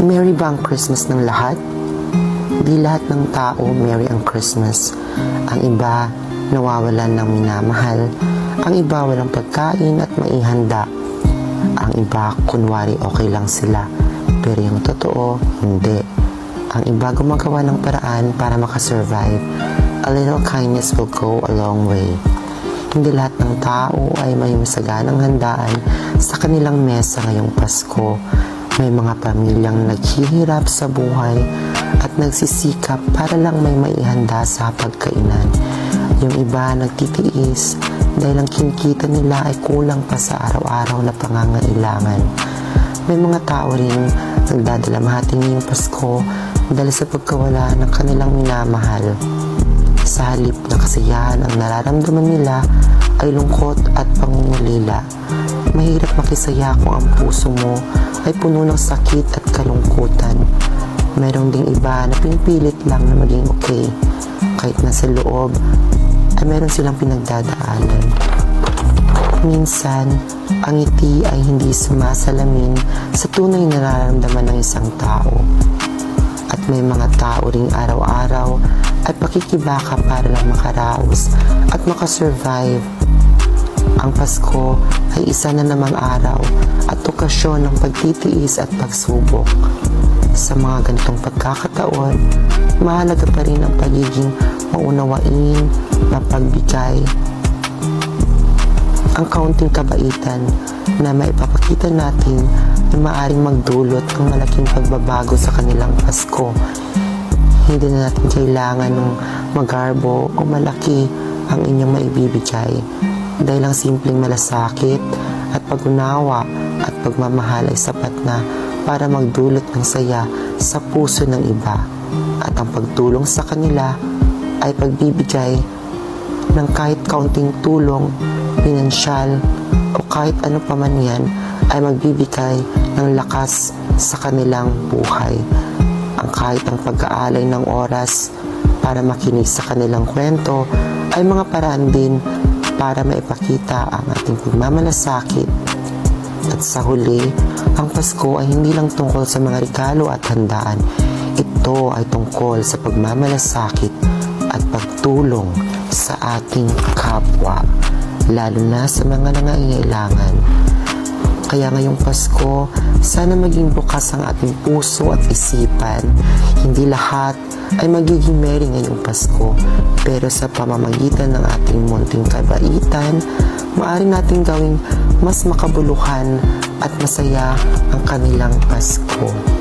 Merry ba ang Christmas ng lahat? Di lahat ng tao merry ang Christmas. Ang iba nawawalan ng minamahal. Ang iba walang pagkain at maihanda. Ang iba kunwari okay lang sila. Pero yung totoo, hindi. Ang iba gumagawa ng paraan para makasurvive. A little kindness will go a long way. Hindi lahat ng tao ay may masaganang handaan sa kanilang mesa ngayong Pasko. May mga pamilyang naghihirap sa buhay at nagsisikap para lang may maihanda sa pagkainan. Yung iba nagtitiis dahil ang kinikita nila ay kulang pa sa araw-araw na pangangailangan. May mga tao rin nagdadalamhati ngayong Pasko dahil sa pagkawala ng kanilang minamahal. Sa halip na kasiyahan ang nararamdaman nila ay lungkot at pangungulila. Mahirap makisaya kung ang puso mo ay puno ng sakit at kalungkutan. Merong ding iba na pinipilit lang na maging okay. Kahit nasa loob ay meron silang pinagdadaanan. Minsan, ang ngiti ay hindi sumasalamin sa tunay na nararamdaman ng isang tao. At may mga tao ring araw-araw ay pakikibaka para lang makaraos at makasurvive. Ang Pasko ay isa na namang araw at okasyon ng pagtitiis at pagsubok. Sa mga ganitong pagkakataon, mahalaga pa rin ang pagiging maunawain, mapagbigay, ang kaunting kabaitan na maipapakita natin na maaring magdulot ng malaking pagbabago sa kanilang Pasko. Hindi na natin kailangan ng magarbo o malaki ang inyong maibibigay dahil ang simpleng malasakit at pag-unawa at pagmamahal ay sapat na para magdulot ng saya sa puso ng iba at ang pagtulong sa kanila ay pagbibigay ng kahit kaunting tulong, pinansyal, o kahit ano pa man yan ay magbibigay ng lakas sa kanilang buhay. Ang kahit ang pag-aalay ng oras para makinig sa kanilang kwento ay mga paraan din para maipakita ang ating pagmamalasakit. At sa huli, ang Pasko ay hindi lang tungkol sa mga regalo at handaan. Ito ay tungkol sa pagmamalasakit at pagtulong sa ating kapwa, lalo na sa mga nangangailangan. Kaya ngayong Pasko, sana maging bukas ang ating puso at isipan. Hindi lahat ay magiging merry ngayong Pasko, pero sa pamamagitan ng ating munting kabaitan, maaari nating gawing mas makabuluhan at masaya ang kanilang Pasko.